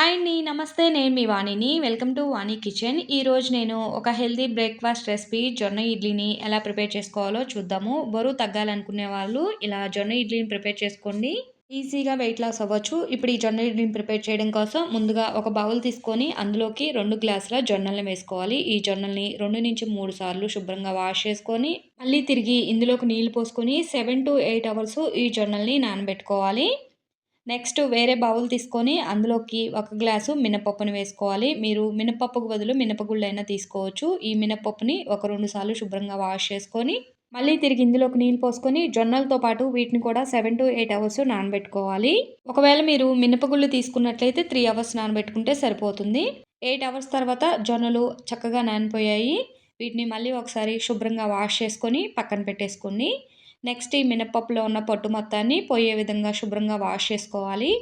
Hi అండి నమస్తే నేను మీ వాణిని. Welcome to Vani kitchen. ఈరోజు నేను ఒక హెల్తీ బ్రేక్ఫాస్ట్ రెసిపీ జొన్న ఇడ్లీని ఎలా ప్రిపేర్ చేసుకోవాలో చూద్దాము. బరువు తగ్గాలనుకునే వాళ్ళు ఇలా జొన్న ఇడ్లీని ప్రిపేర్ చేసుకోండి. ఈజీగా వెయిట్ లాస్ అవ్వచ్చు. ఇప్పుడు ఈ జొన్న ఇడ్లీని ప్రిపేర్ చేయడం కోసం ముందుగా ఒక బౌల్ తీసుకొని అందులోకి రెండు గ్లాసుల జొన్నల్ని వేసుకోవాలి. ఈ జొన్నల్ని రెండు నుంచి మూడు సార్లు శుభ్రంగా వాష్ చేసుకొని మళ్ళీ తిరిగి ఇందులోకి నీళ్ళు పోసుకొని సెవెన్ టు ఎయిట్ అవర్స్ ఈ జొన్నల్ని నానబెట్టుకోవాలి. నెక్స్ట్ వేరే బౌల్ తీసుకొని అందులోకి ఒక గ్లాసు మినపప్పుని వేసుకోవాలి. మీరు మినపప్పుకు బదులు మినపగుళ్ళు అయినా తీసుకోవచ్చు. ఈ మినపప్పుని ఒక రెండు సార్లు శుభ్రంగా వాష్ చేసుకొని మళ్ళీ తిరిగి ఇందులోకి నీళ్ళు పోసుకొని జొన్నలతో పాటు వీటిని కూడా సెవెన్ టు ఎయిట్ అవర్స్ నానబెట్టుకోవాలి. ఒకవేళ మీరు మినపగుళ్ళు తీసుకున్నట్లయితే త్రీ అవర్స్ నానబెట్టుకుంటే సరిపోతుంది. ఎయిట్ అవర్స్ తర్వాత జొన్నలు చక్కగా నానిపోయాయి. వీటిని మళ్ళీ ఒకసారి శుభ్రంగా వాష్ చేసుకొని పక్కన పెట్టేసుకొని నెక్స్ట్ ఈ మినపప్పులో ఉన్న పొట్టు మొత్తాన్ని పోయే విధంగా శుభ్రంగా వాష్ చేసుకోవాలి.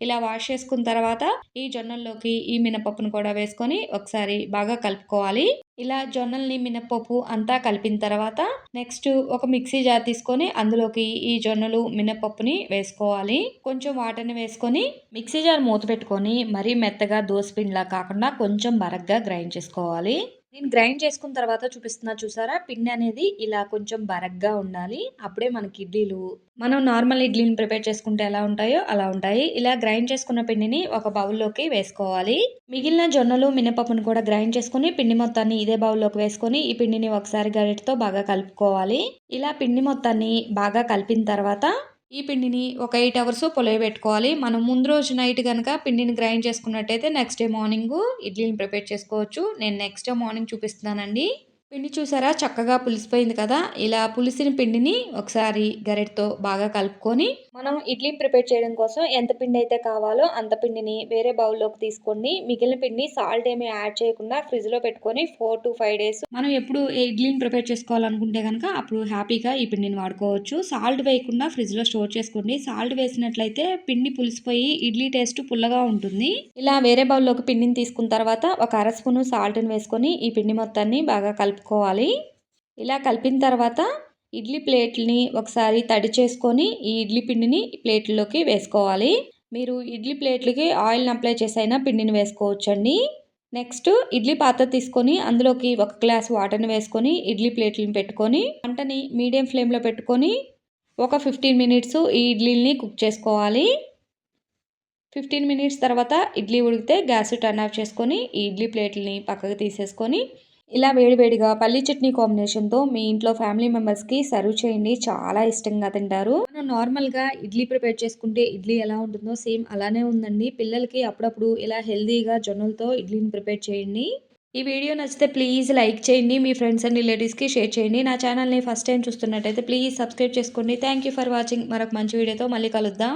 ఇలా వాష్ చేసుకున్న తర్వాత ఈ జొన్నల్లోకి ఈ మినపప్పును కూడా వేసుకొని ఒకసారి బాగా కలుపుకోవాలి. ఇలా జొన్నల్ని మినపప్పు అంతా కలిపిన తర్వాత నెక్స్ట్ ఒక మిక్సీ జార్ తీసుకొని అందులోకి ఈ జొన్నలు మినపప్పుని వేసుకోవాలి. కొంచెం వాటర్ని వేసుకొని మిక్సీ జార్ మూత పెట్టుకొని మరీ మెత్తగా దోసపిండిలా కాకుండా కొంచెం బరగ్గా గ్రైండ్ చేసుకోవాలి. నేను గ్రైండ్ చేసుకున్న తర్వాత చూపిస్తున్నా చూసారా? పిండి అనేది ఇలా కొంచెం బరగ్గా ఉండాలి. అప్పుడే మనకి ఇడ్లీలు మనం నార్మల్ ఇడ్లీని ప్రిపేర్ చేసుకుంటే ఎలా ఉంటాయో అలా ఉంటాయి. ఇలా గ్రైండ్ చేసుకున్న పిండిని ఒక బౌల్లోకి వేసుకోవాలి. మిగిలిన జొన్నలు మినపప్పును కూడా గ్రైండ్ చేసుకుని పిండి మొత్తాన్ని ఇదే బౌల్లోకి వేసుకొని ఈ పిండిని ఒకసారి గరిటతో బాగా కలుపుకోవాలి. ఇలా పిండి మొత్తాన్ని బాగా కలిపిన తర్వాత ఈ పిండిని ఒక ఎయిట్ అవర్స్ పెట్టుకోవాలి. మనం ముందు రోజు నైట్ కనుక పిండిని గ్రైండ్ చేసుకున్నట్టయితే నెక్స్ట్ డే మార్నింగ్ ఇడ్లీని ప్రిపేర్ చేసుకోవచ్చు. నేను నెక్స్ట్ డే మార్నింగ్ చూపిస్తున్నానండి. పిండి చూసారా? చక్కగా పులిసిపోయింది కదా? ఇలా పులిసిన పిండిని ఒకసారి గరెట్తో బాగా కలుపుకొని మనం ఇడ్లీ ప్రిపేర్ చేయడం కోసం ఎంత పిండి అయితే కావాలో అంత పిండిని వేరే బౌల్లోకి తీసుకోండి. మిగిలిన పిండిని సాల్ట్ ఏమి యాడ్ చేయకుండా ఫ్రిడ్జ్లో పెట్టుకొని ఫోర్ టు ఫైవ్ డేస్ మనం ఎప్పుడు ఇడ్లీని ప్రిపేర్ చేసుకోవాలనుకుంటే కనుక అప్పుడు హ్యాపీగా ఈ పిండిని వాడుకోవచ్చు. సాల్ట్ వేయకుండా ఫ్రిడ్జ్లో స్టోర్ చేసుకోండి. సాల్ట్ వేసినట్లయితే పిండి పులిసిపోయి ఇడ్లీ టేస్ట్ పుల్లగా ఉంటుంది. ఇలా వేరే బౌల్లోకి పిండిని తీసుకున్న తర్వాత ఒక అర స్పూను సాల్ట్ని వేసుకొని ఈ పిండి మొత్తాన్ని బాగా కలుపు కలుపుకోవాలి. ఇలా కలిపిన తర్వాత ఇడ్లీ ప్లేట్ని ఒకసారి తడి చేసుకొని ఈ ఇడ్లీ పిండిని ప్లేట్లోకి వేసుకోవాలి. మీరు ఇడ్లీ ప్లేట్లకి ఆయిల్ని అప్లై చేసైనా పిండిని వేసుకోవచ్చండి. నెక్స్ట్ ఇడ్లీ పాత్ర తీసుకొని అందులోకి ఒక గ్లాస్ వాటర్ని వేసుకొని ఇడ్లీ ప్లేట్లను పెట్టుకొని వంటని మీడియం ఫ్లేమ్లో పెట్టుకొని ఒక ఫిఫ్టీన్ మినిట్స్ ఈ ఇడ్లీని కుక్ చేసుకోవాలి. ఫిఫ్టీన్ మినిట్స్ తర్వాత ఇడ్లీ ఉడికితే గ్యాస్ టర్న్ ఆఫ్ చేసుకొని ఈ ఇడ్లీ ప్లేట్లని పక్కకు తీసేసుకొని ఇలా వేడివేడిగా పల్లి చట్నీ కాంబినేషన్తో మీ ఇంట్లో ఫ్యామిలీ మెంబర్స్కి సర్వ్ చేయండి. చాలా ఇష్టంగా తింటారు. మనం నార్మల్గా ఇడ్లీ ప్రిపేర్ చేసుకుంటే ఇడ్లీ ఎలా ఉంటుందో సేమ్ అలానే ఉందండి. పిల్లలకి అప్పుడప్పుడు ఇలా హెల్దీగా జొన్నలతో ఇడ్లీని ప్రిపేర్ చేయండి. ఈ వీడియో నచ్చితే ప్లీజ్ లైక్ చేయండి. మీ ఫ్రెండ్స్ అండ్ రిలేటివ్స్కి షేర్ చేయండి. నా ఛానల్ని ఫస్ట్ టైం చూస్తున్నట్టయితే ప్లీజ్ సబ్స్క్రైబ్ చేసుకోండి. Thank for watching. మరొక మంచి వీడియోతో మళ్ళీ కలుద్దాం.